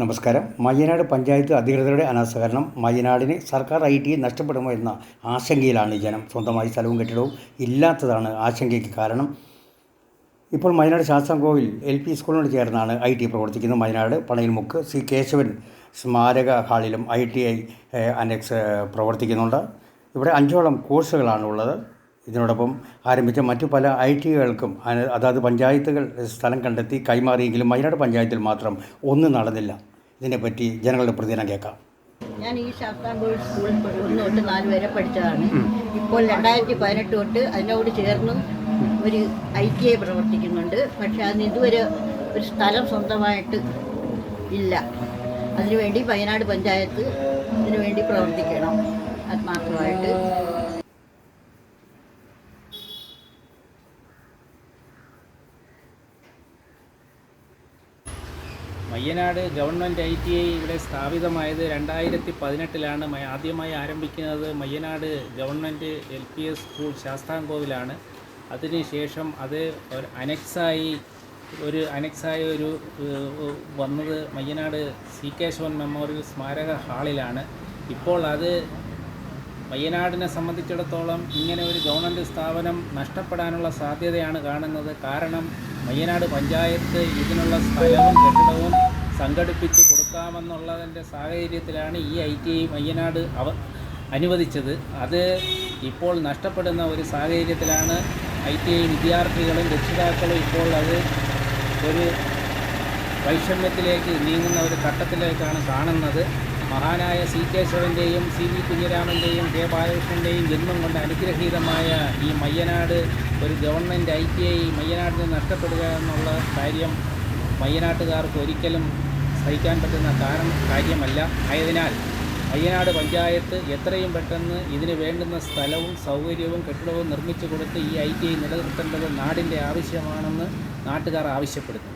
നമസ്കാരം. മയ്യനാട് പഞ്ചായത്ത് അധികൃതരുടെ അനാസഹകരണം മയ്യനാടിന് സർക്കാർ ഐ ടി നഷ്ടപ്പെടുമോ എന്ന ആശങ്കയിലാണ് ജനം. സ്വന്തമായി സ്ഥലവും കെട്ടിടവും ഇല്ലാത്തതാണ് ആശങ്കയ്ക്ക് കാരണം. ഇപ്പോൾ മയനാട് ശാസ്താംകോവിൽ എൽ പി സ്കൂളിനോട് ചേർന്നാണ് ഐ ടി പ്രവർത്തിക്കുന്നത് മയനാട് പണയിൽമുക്ക് സി കേശവൻ സ്മാരക ഹാളിലും ഐ ടി ഐ അനക്സ് പ്രവർത്തിക്കുന്നുണ്ട്. ഇവിടെ അഞ്ചോളം കോഴ്സുകളാണ് ഉള്ളത് ഇതിനോടൊപ്പം ആരംഭിച്ച മറ്റു പല ഐ ടികൾക്കും അതാത് പഞ്ചായത്തുകൾ സ്ഥലം കണ്ടെത്തി കൈമാറിയെങ്കിലും വയനാട് പഞ്ചായത്തിൽ മാത്രം ഒന്നും നടന്നില്ല. ഇതിനെപ്പറ്റി ജനങ്ങളുടെ പ്രതികരണം കേൾക്കാം. ഞാൻ ഈ ശാസ്താംകോഴി സ്കൂളിൽ ഒന്ന് തൊട്ട് നാല് വരെ പഠിച്ചതാണ്. ഇപ്പോൾ രണ്ടായിരത്തി പതിനെട്ട് തൊട്ട് അതിനോട് ചേർന്ന് ഒരു ഐ ടി ഐ പ്രവർത്തിക്കുന്നുണ്ട്. പക്ഷെ അതിന് ഇതുവരെ ഒരു സ്ഥലം സ്വന്തമായിട്ട് ഇല്ല. അതിനുവേണ്ടി വയനാട് പഞ്ചായത്ത് ഇതിനുവേണ്ടി പ്രവർത്തിക്കണം. പ്രവർത്തിക്കണം ആത്മാർത്ഥമായിട്ട് Mayyanad government I T I ഇവിടെ സ്ഥാപിതമായത് രണ്ടായിരത്തി പതിനെട്ടിലാണ് ആദ്യമായി ആരംഭിക്കുന്നത് Mayyanad government L P S school ശാസ്താംകോവിലാണ്. അതിനുശേഷം അത് അനക്സായി ഒരു അനക്സായ ഒരു വന്നത് മയ്യനാട് സി കേശവൻ മെമ്മോറിയൽ സ്മാരക ഹാളിലാണ്. ഇപ്പോൾ അത് വയനാടിനെ സംബന്ധിച്ചിടത്തോളം ഇങ്ങനെ ഒരു ഗവൺമെന്റ് സ്ഥാപനം നഷ്ടപ്പെടാനുള്ള സാധ്യതയാണ് കാണുന്നത്. കാരണം വയനാട് പഞ്ചായത്ത് ഇതിനുള്ള സ്ഥലവും കെട്ടിടവും സംഘടിപ്പിച്ച് കൊടുക്കാമെന്നുള്ളതിന്റെ സാഹചര്യത്തിലാണ് ഈ ഐ ടി ഐ വയ്യനാട് അവ അനുവദിച്ചത്. അത് ഇപ്പോൾ നഷ്ടപ്പെടുന്ന ഒരു സാഹചര്യത്തിലാണ് ഐ ടി ഐ വിദ്യാർത്ഥികളും രക്ഷിതാക്കളും ഇപ്പോൾ അത് ഒരു വൈഷമ്യത്തിലേക്ക് നീങ്ങുന്ന ഒരു ഘട്ടത്തിലേക്കാണ് കാണുന്നത്. മഹാനായ സി കേശവന്റെയും സി വി കുഞ്ഞിരാമന്റെയും കെ ബാലകൃഷ്ണന്റെയും ജന്മം കൊണ്ട് അനുഗ്രഹീതമായ ഈ മയ്യനാട് ഒരു ഗവൺമെന്റ് ഐ ടി ഐ മയ്യനാടിന് നഷ്ടപ്പെടുക എന്നുള്ള കാര്യം മയ്യനാട്ടുകാർക്ക് ഒരിക്കലും സഹിക്കാൻ പറ്റുന്ന കാരണം കാര്യമല്ല. ആയതിനാൽ മയ്യനാട് പഞ്ചായത്ത് എത്രയും പെട്ടെന്ന് ഇതിന് വേണ്ടുന്ന സ്ഥലവും സൗകര്യവും കെട്ടിടവും നിർമ്മിച്ചു കൊടുത്ത് ഈ ഐ ടി ഐ നിലനിർത്തേണ്ടത് നാടിന്റെ ആവശ്യമാണെന്ന് നാട്ടുകാർ ആവശ്യപ്പെടുന്നു.